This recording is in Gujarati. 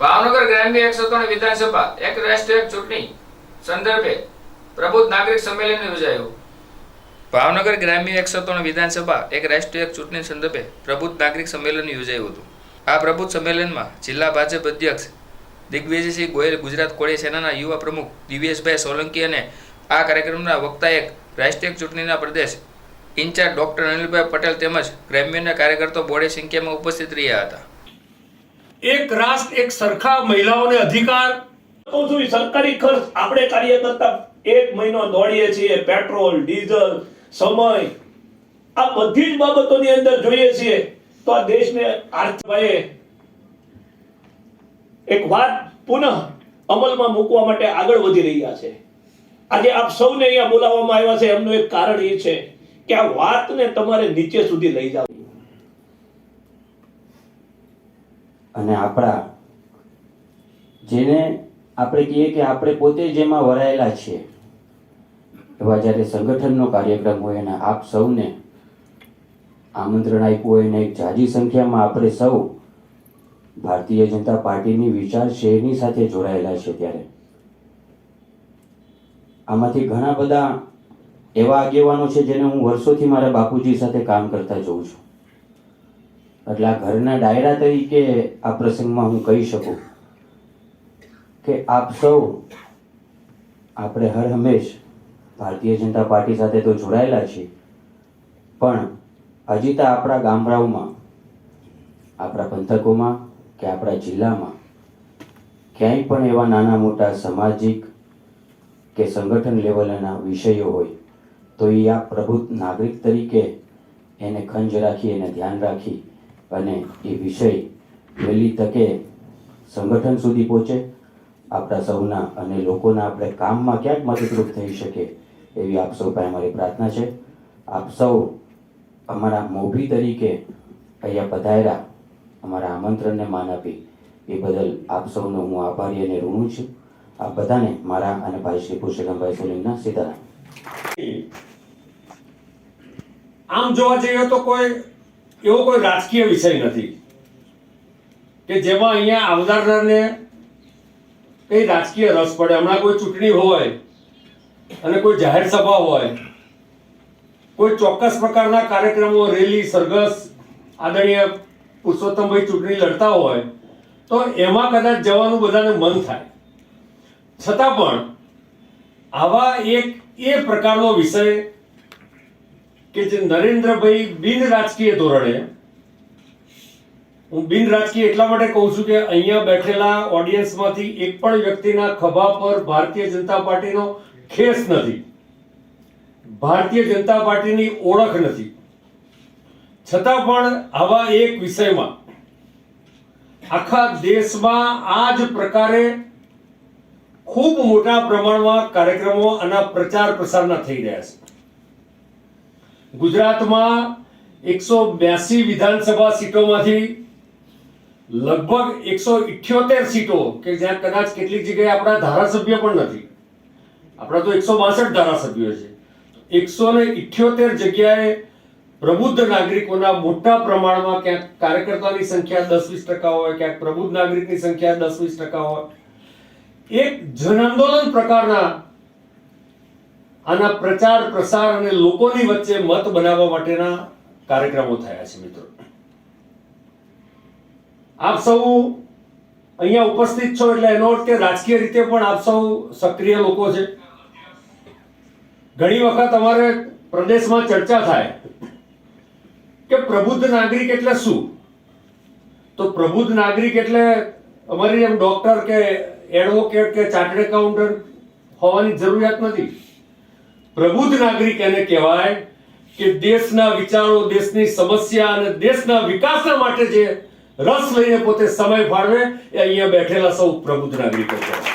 ભાવનગર ગ્રામ્ય એકસો ત્રણ વિધાનસભા, એક રાષ્ટ્ર એક ચૂંટણી સંદર્ભે પ્રબુદ્ધ નાગરિક સંમેલન યોજાયું. ભાવનગર ગ્રામ્ય એકસો ત્રણ વિધાનસભા, એક રાષ્ટ્રીય ચૂંટણી સંદર્ભે પ્રબુદ્ધ નાગરિક સંમેલન યોજાયું હતું. આ પ્રબુદ્ધ સંમેલનમાં જિલ્લા ભાજપ અધ્યક્ષ દિગ્વિજયસિંહ ગોયલ, ગુજરાત કોળી સેનાના યુવા પ્રમુખ દિવ્યેશભાઈ સોલંકી અને આ કાર્યક્રમના વક્તા એક રાષ્ટ્રીય ચૂંટણીના પ્રદેશ ઇન્ચાર્જ ડોક્ટર અનિલભાઈ પટેલ તેમજ ગ્રામ્યના કાર્યકર્તાઓ બોડી સંખ્યામાં ઉપસ્થિત રહ્યા હતા. એક રાષ્ટ્ર, એક સરખા મહિલાઓને અધિકાર. કહું છું સરકારી ખર્ચ આપણે કાર્યકર્તા એક મહિનો દોડીએ છીએ, પેટ્રોલ, ડીઝલ, સમય. આ બધી જ બાબતોની અંદર જોઈએ છીએ તો આ દેશને આર્થભાઈએ એક વાત પુનઃ અમલમાં મૂકવા માટે આગળ વધી રહ્યા છે. આજે આપ સૌને અહીંયા બોલાવવામાં આવ્યા છે. એમનું એક કારણ એ છે કે આ વાતને તમારે નીચે સુધી લઈ જાવ. અને આપણા જેને આપણે કહીએ કે આપણે પોતે જેમાં વરાયેલા છીએ. એવા જ્યારે સંગઠનનો કાર્યક્રમ હોય અને આપ સૌને આમંત્રણ આપ્યું હોય અને એક જાજી સંખ્યામાં આપણે સૌ ભારતીય જનતા પાર્ટીની વિચાર સાથે જોડાયેલા છે ત્યારે. આમાંથી ઘણા બધા એવા આગેવાનો છે જેને હું વર્ષોથી મારા બાપુજી સાથે કામ કરતા જોઉં છું. એટલે આ ઘરના ડાયરા તરીકે આ પ્રસંગમાં હું કહી શકું કે આપ સૌ આપણે હર હંમેશ ભારતીય જનતા પાર્ટી સાથે તો જોડાયેલા છીએ, પણ હજી તો આપણા ગામડાઓમાં, આપણા પંથકોમાં કે આપણા જિલ્લામાં ક્યાંય પણ એવા નાના મોટા સામાજિક કે સંગઠન લેવલના વિષયો હોય, તો એ આ પ્રબુદ્ધ નાગરિક તરીકે એને ખંજ રાખી, એને ધ્યાન રાખી અને એ વિષય વહેલી તકે સંગઠન સુધી પહોંચે. આપણા સૌના અને લોકોના આપણે કામમાં ક્યાંક મદદરૂપ થઈ શકે એવી આપ સૌ પાસે મારી પ્રાર્થના છે. આપ સૌ અમારા મોભી તરીકે અહીંયા પધાર્યા, અમારા આમંત્રણને માન આપી. એ બદલ આપ સૌનો હું આભારી અને ઋણું છું. આપ બધાને મારા અને ભાઈ શ્રી પુરુષોત્તમભાઈ સોલંકીના સીતારામ. આમ જોવા જઈએ તો કોઈ એવો કોઈ રાજકીય વિષય નથી કે જેમાં અહીંયા આવનારને કઈ રાજકીય રસ પડે. હમણાં કોઈ ચૂંટણી હોય અને કોઈ જાહેર સભા હોય, કોઈ ચોક્કસ પ્રકારના કાર્યક્રમો, રેલી, સરઘસ, આદરણીય પુરુષોત્તમભાઈ ચૂંટણી લડતા હોય, તો એમાં કદાચ જવાનું બધાને મન થાય. છતાં પણ આવા એક એ પ્રકારનો વિષય કે જે નરેન્દ્રભાઈ બિન રાજકીય ધોરણે, હું બિન રાજકીય એટલા માટે કહું છું કે અહીંયા બેઠેલા ઓડિયન્સમાંથી એક પણ વ્યક્તિના ખભા પર ભારતીય જનતા પાર્ટીનો ખેસ નથી. ભારતીય જનતા પાર્ટીની ઓળખ નથી. છતાં પણ આવા એક વિષયમાં આખા દેશમાં આ જ પ્રકારે ખૂબ મોટા પ્રમાણમાં કાર્યક્રમો આના પ્રચાર પ્રસારના થઈ રહ્યા છે. ગુજરાતમાં એકસો બ્યાસી વિધાનસભા સીટોમાંથી લગભગ એકસો ઇઠ્યોતેર સીટો, કે જ્યાં કદાચ કેટલીક જગ્યાએ આપણા ધારાસભ્ય પણ નથી. આપણા તો એકસો બાસઠ ધારાસભ્યો છે. એકસો ને ઇઠ્યોતેર જગ્યાએ પ્રબુદ્ધ નાગરિકોના મોટા પ્રમાણમાં ક્યાંક કાર્યકર્તાની સંખ્યા દસ વીસ ટકા હોય, ક્યાંક પ્રબુદ્ધ નાગરિકની સંખ્યા દસ વીસ ટકા હોય. એક જન આંદોલન પ્રકારના આના પ્રચાર, પ્રસાર અને લોકોની વચ્ચે મત બનાવવા માટેના કાર્યક્રમો થયા છે, મિત્રો. આપ સૌ અહીંયા ઉપસ્થિત છો એટલે એનો કે રાજકીય રીતે પણ આપ સૌ સક્રિય લોકો છે. ઘણી વખત અમારે પ્રદેશમાં ચર્ચા થાય કે પ્રબુદ્ધ નાગરિક એટલે શું? તો પ્રબુદ્ધ નાગરિક એટલે અમારી એમ ડોક્ટર કે એડવોકેટ કે ચાર્ટર્ડ એકાઉન્ટન્ટ હોવાની જરૂરિયાત નથી. પ્રબુદ્ધ નાગરિક એને કહેવાય કે દેશના વિચારો, દેશની સમસ્યા અને દેશના વિકાસના માટે જે રસ લઈને પોતે સમય ફાળવે એ અહીંયા બેઠેલા સૌ પ્રબુદ્ધ નાગરિકો છે